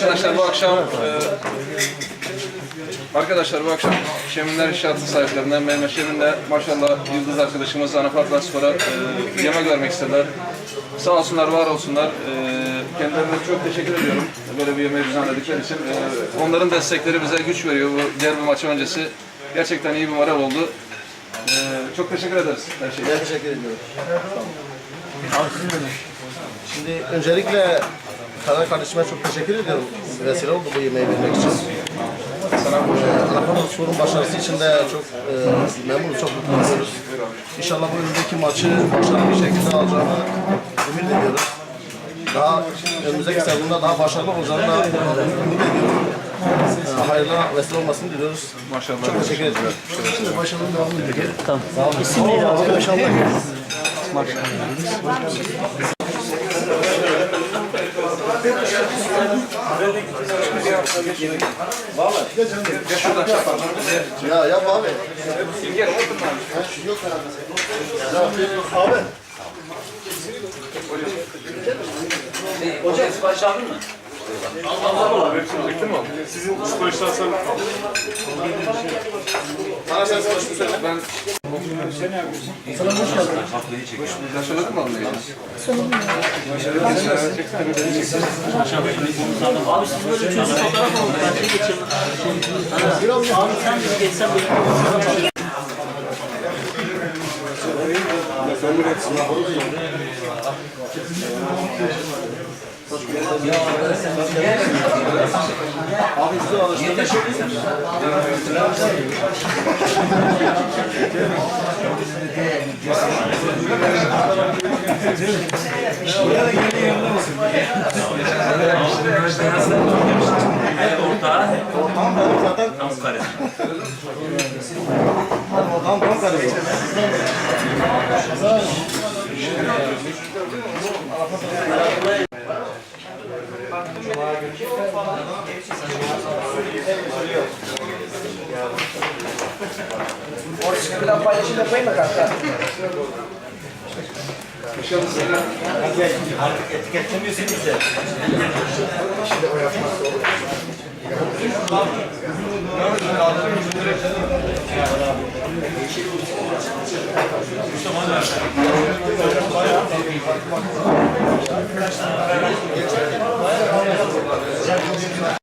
Arkadaşlar bu akşam e, Arkadaşlar bu akşam Şeminler İnşaatı sahiplerinden Mehmet Şemin'le maşallah Yıldız arkadaşımız Anafat Spor'a e, yemek vermek istediler. Sağ olsunlar, var olsunlar. E, kendilerine çok teşekkür ediyorum. Böyle bir yemeği düzenledikleri için. E, onların destekleri bize güç veriyor bu derbi maçı öncesi. Gerçekten iyi bir moral oldu. E, çok teşekkür ederiz her şey. Ben teşekkür ediyorum. Şimdi öncelikle Karar kardeşime çok teşekkür ediyorum. Vesile oldu bu yemeği vermek için. Sana e, Anadolu Spor'un başarısı için de çok e, memnunuz, çok mutlu oluyoruz. İnşallah bu önümüzdeki maçı başarılı bir şekilde alacağını ümit ediyoruz. Daha önümüzdeki sezonda daha başarılı olacağını da ümit ediyorum. E, hayırlı vesile olmasını diliyoruz. Maşallah. Çok teşekkür ediyorum. Başarılı devam edelim. Tamam. Sağ olun. İsim neydi abi? Şey yapalım. Ya yap abi. Gel abi. Yok herhalde. Abi. Hocam sipariş aldın mı? Bitti mi oldu? Sizin siparişlersen Bana sen konuştun söyle. Ben Yaşadık mı anlayacağız? Abi siz böyle üçüncü fotoğraf oldu. Ben şey geçeyim. Ha. Abi sen de geçsen benim. Abi size alıştırdık. Ortağı. Ortam benim zaten. Ankara. Ortam tam Cuma günü falan. Orçun bir paylaşım yapayım mı kanka? Artık etiketlemiyorsun bize. Şimdi o yapmaz. Müslüman